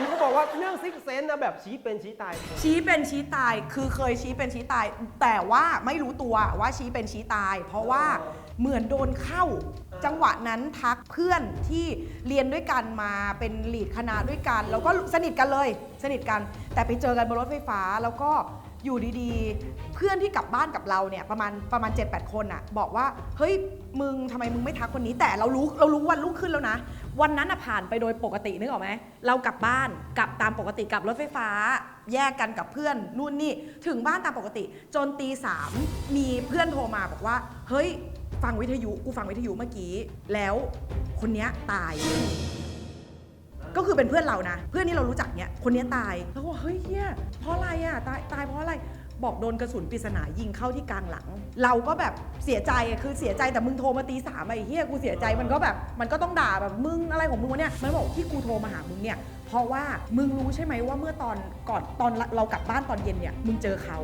เห็นเขาบอกว่าเรื่องซิกเซนนะแบบชี้เป็นชี้ตาย ชี้เป็นชี้ตายคือเคยชี้เป็นชี้ตาย แต่ว่าไม่รู้ตัวว่าชี้เป็นชี้ตาย เพราะว่าเหมือนโดนเข้า จังหวะนั้นทักเพื่อนที่เรียนด้วยกันมาเป็นลีดคณะด้วยกัน แล้วก็สนิทกันเลย สนิทกัน แต่ไปเจอกันบนรถไฟฟ้าแล้วก็ อยู่ดีๆ เพื่อนที่กลับบ้านกับเราเนี่ยประมาณประมาณ 7-8 คนอะบอกว่า เฮ้ย มึงทำไมมึงไม่ทักคนนี้ แต่เรารู้เรารู้วันรุ่งขึ้นแล้วนะ วันนั้นอะผ่านไปโดยปกตินึกออกไหมเรากลับบ้านกลับตามปกติกลับรถไฟฟ้า แยกกันกับเพื่อนนู่นนี่ถึงบ้านตามปกติ จนตีสามมีเพื่อนโทรมาบอกว่า เฮ้ย ฟังวิทยุกูฟังวิทยุเมื่อกี้ แล้วคนเนี้ยตาย ก็คือเป็นเพื่อนเรานะ เพื่อนที่เรารู้จักเนี้ยคนเนี้ยตายแล้วก็บอกเฮ้ยเฮียเพราะอะไรอะตายตายเพราะอะไรบอกโดนกระสุนปริศนายิงเข้าที่กลางหลัง เราก็แบบเสียใจอะคือเสียใจแต่มึงโทรมาตีสามไอ้เฮียกูเสียใจมันก็แบบมันก็ต้องด่าแบบมึงอะไรของมึงวะเนี่ยมันบอกที่กูโทรมาหามึงเนี่ยเพราะว่ามึงรู้ใช่ไหมว่าเมื่อตอนก่อนตอนเรากลับบ้านตอนเย็นเนี่ยมึงเจอเขา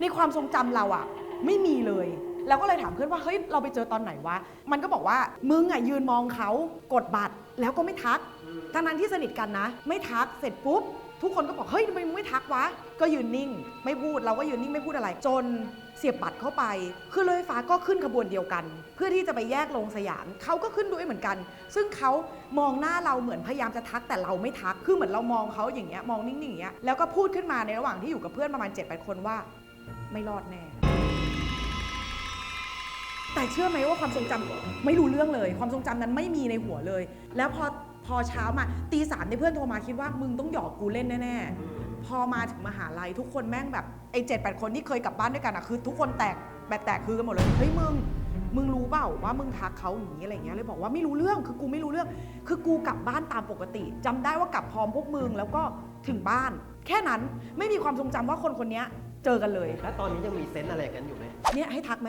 ในความทรงจำเราอะไม่มีเลยเราก็เลยถามเพื่อนว่าเฮ้ยเราไปเจอตอนไหนวะ มันก็บอกว่ามึงอะยืนมองเขากดบัตร แล้วก็ไม่ทักทั้งนั้นที่สนิทกันนะ ไม่ทักเสร็จปุ๊บ ทุกคนก็บอกเฮ้ยทำไมมึงไม่ทักวะ ก็ยืนนิ่ง ไม่พูดเราก็ยืนนิ่งไม่พูดอะไร จนเสียบบัตรเข้าไป คือรถไฟฟ้าก็ขึ้นขบวนเดียวกัน เพื่อที่จะไปแยกลงสยามเขาก็ขึ้นด้วยเหมือนกัน ซึ่งเขามองหน้าเราเหมือนพยายามจะทักแต่เราไม่ทัก คือเหมือนเรามองเขาอย่างเงี้ยมองนิ่งๆอย่างเงี้ยแล้วก็พูดขึ้นมาในระหว่างที่อยู่กับเพื่อนประมาณ7จ็ดแปดคนว่า ไม่รอดแน่ แต่เชื่อไหมว่าความทรงจำไม่รู้เรื่องเลย ความทรงจำนั้นไม่มีในหัวเลย แล้วพอพอเช้ามาตีสามในยเพื่อนโทรมาคิดว่ามึงต้องหยอกกูเล่นแน่ๆพอมาถึงมหาลัยทุกคนแม่งแบบไอ้เจ็ดแปดคนที่เคยกลับบ้านด้วยกันอะคือทุกคนแตกแบบแตกคือกันหมดเลยเฮ้ยมึงมึงรู้เปล่าว่ามึงทักเขาอย่างนี้อะไรเงี้ยเลยบอกว่าไม่รู้เรื่องคือกูไม่รู้เรื่อง คือกูกลับบ้านตามปกติจำได้ว่ากลับพร้อมพวกมึงแล้วก็ถึงบ้าน แค่นั้นไม่มีความทรงจำว่าคนคนเนี้ยเจอกันเลย แล้วตอนนี้ยังมีเซนส์อะไรกันอยู่ไหมเนี่ยให้ทักไหม